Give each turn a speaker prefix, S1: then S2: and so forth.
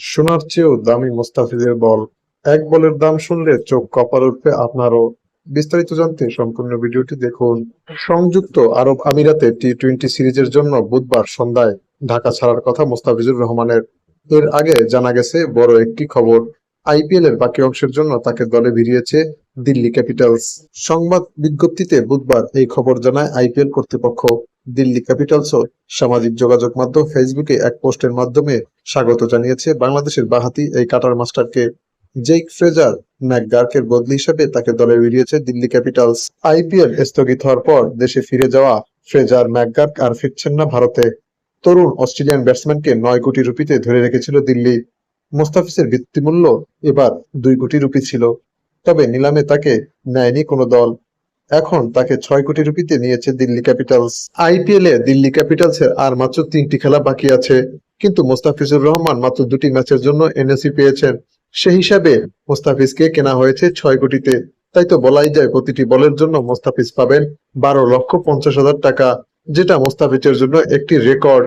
S1: সোনার চেয়েও দামি মোস্তাফিজের বল। এক বলের দাম শুনলে চোখ কপাল উঠবে আপনারও। বিস্তারিত জানতে সম্পূর্ণ ভিডিওটি দেখুন। সংযুক্ত আরব আমিরাতে টি টোয়েন্টি সিরিজের জন্য বুধবার সন্ধ্যায় ঢাকা ছাড়ার কথা মোস্তাফিজুর রহমানের। এর আগে জানা গেছে, বড় একটি খবর আইপিএল এর বাকি অংশের জন্য তাকে দলে ভিড়িয়েছে দিল্লি ক্যাপিটালস। সংবাদ বিজ্ঞপ্তিতে বুধবার এই খবর জানায় আইপিএল কর্তৃপক্ষ। দিল্লি ক্যাপিটালসও সামাজিক যোগাযোগ মাধ্যম ফেসবুকে এক পোস্টের মাধ্যমে স্বাগত জানিয়েছে বাংলাদেশের বাহাতি এই কাটার মাস্টারকে। জেইক ফ্রেজার ম্যাকগার্কের বদলি হিসেবে তাকে দলে বেরিয়েছে দিল্লি ক্যাপিটালস। আইপিএল স্থগিত হওয়ার পর দেশে ফিরে যাওয়া ফ্রেজার ম্যাকগার্ক আর ফিরছেন না ভারতে। তরুণ অস্ট্রেলিয়ান ব্যাটসম্যানকে নয় কোটি রুপিতে ধরে রেখেছিল দিল্লি। মোস্তাফিজের ভিত্তিমূল্য এবার দুই কোটি রুপি ছিল। তবে নিলামে তাকে নেয়নি কোনো দল। এখন তাকে ছয় কোটি রুপিতে নিয়েছে দিল্লি ক্যাপিটালস। আইপিএল এ দিল্লি ক্যাপিটালস এর আর মাত্র তিনটি খেলা বাকি আছে, কিন্তু মোস্তাফিজুর রহমান মাত্র দুটি ম্যাচের জন্য এনএসি পেয়েছেন। সে হিসাবে মোস্তাফিজকে কেনা হয়েছে ছয় কোটিতে। তাই তো বলাই যায় প্রতিটি বলের জন্য মোস্তাফিজ পাবেন বারো লক্ষ পঞ্চাশ হাজার টাকা, যেটা মোস্তাফিজের জন্য একটি রেকর্ড।